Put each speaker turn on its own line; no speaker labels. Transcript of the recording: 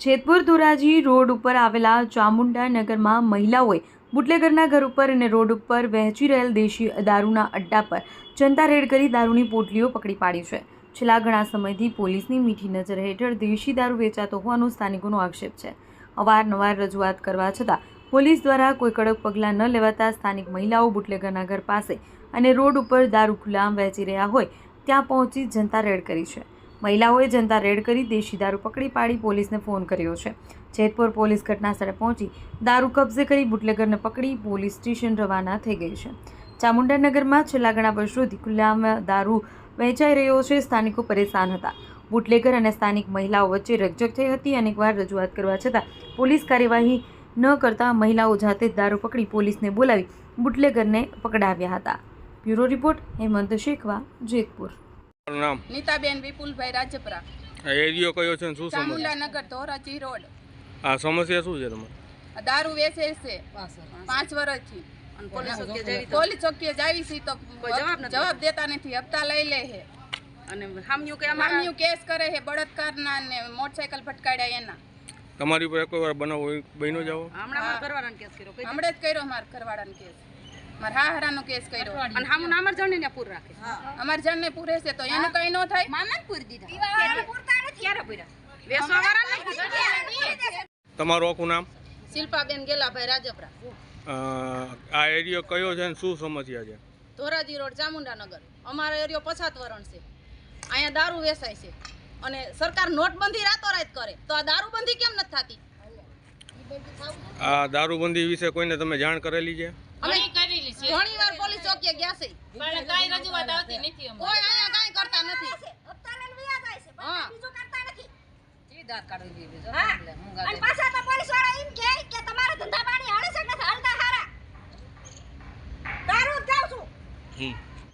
Jetpur Dhoraji road ઉપર આવેલા ચામુંડા નગરમાં મહિલાઓએ બુટલેગરના ઘર ઉપર અને રોડ ઉપર વહેંચી રહેલ દેશી દારૂના અડ્ડા પર જનતા રેડ કરી દારૂની પોટલીઓ પકડી પાડી છે. છેલ્લા ઘણા સમયથી પોલીસની મીઠી નજર હેઠળ દેશી દારૂ વેચાતો હોવાનો સ્થાનિકોનો આક્ષેપ છે. અવારનવાર રજૂઆત કરવા છતાં પોલીસ દ્વારા કોઈ કડક પગલાં ન લેવાતા સ્થાનિક મહિલાઓ બુટલેગરના ઘર પાસે અને રોડ ઉપર દારૂ ખુલ્લામ વહેંચી રહ્યા હોય ત્યાં પહોંચી જનતા રેડ કરી છે. મહિલાઓએ જનતા રેડ કરી દેશી દારૂ પકડી પાડી, પોલીસને ફોન કર્યો છે. જેતપુર પોલીસ ઘટનાસ્થળે પહોંચી દારૂ કબજે કરી બુટલેગરને પકડી પોલીસ સ્ટેશન રવાના થઈ ગઈ છે. ચામુંડાનગરમાં છેલ્લા ઘણા વર્ષોથી ખુલ્લામ દારૂ વહેંચાઈ રહ્યો છે. સ્થાનિકો પરેશાન હતા. બુટલેગર અને સ્થાનિક મહિલાઓ વચ્ચે રકઝક થઈ હતી. અનેકવાર રજૂઆત કરવા છતાં પોલીસ કાર્યવાહી ન કરતા મહિલાઓ જાતે જ દારૂ પકડી પોલીસને બોલાવી બુટલેગરને પકડાવ્યા હતા. Bureau report Hemant Shekhwa Jetpur.
નામ?
નીતાબેન વિપુલભાઈ રાજપરા.
એરિયો કયો છે શું સમસ્યા?
નગર ધોરાજી રોડ.
આ સમસ્યા શું છે તમારે?
દારૂ વેચે છે. પાંચ વર્ષથી. પોલીસ ચોકીએ જાવી છે તો જવાબ દેતા નથી. હપ્તા લઈ લે છે.
અને હામ્યું કે અમારા
મામ્યું કેસ કરે છે બળાત્કારના ને મોટરસાયકલ ફટકાડ્યા એના.
તમારી ઉપર કોઈ વાર બનાવ બહેનો જાવ
હમણાં મારા ઘરવાળાને કેસ કર્યો.
હમણાં જ કર્યો મારા ઘરવાળાનો કેસ. મારા હાહરાનો કેસ કર્યો.
અને હામું નામ જ જણને પૂર રાખે.
અમાર જણને પૂરે છે તો એને કઈ ન થાય.
મામા પૂર દીધા. ક્યારે? પૂરા વેસવા વાળા
તમારું આખું નામ?
શિલ્પાબેન ગેલાભાઈ રાજપરા.
આ એરિયો કયો છે ને શું સમસ્યા છે?
ધોરાજી રોડ ચામુંડાનગર. અમારો એરિયો પછાત વરણ છે. અહીંયા દારૂ વેચાય છે. અને સરકાર નોટબંધી રાતોરાત કરે. તો આ દારૂબંધી કેમ નથી થતી?
આ દારૂબંધી વિશે કોઈને તમે જાણ કરેલી છે?
ઘણી વાર પોલીસ ચોકીએ ગયા છે. કોઈ અહીંયા કાંઈ કરતા નથી. હા.
અને પાછા તો પોલીસવાળા એમ કહે કે તમારા ધંધા પાણી હાલે છે કે નથી? હાલતા હારા. દારૂ જ જાઉં છું.
હમ.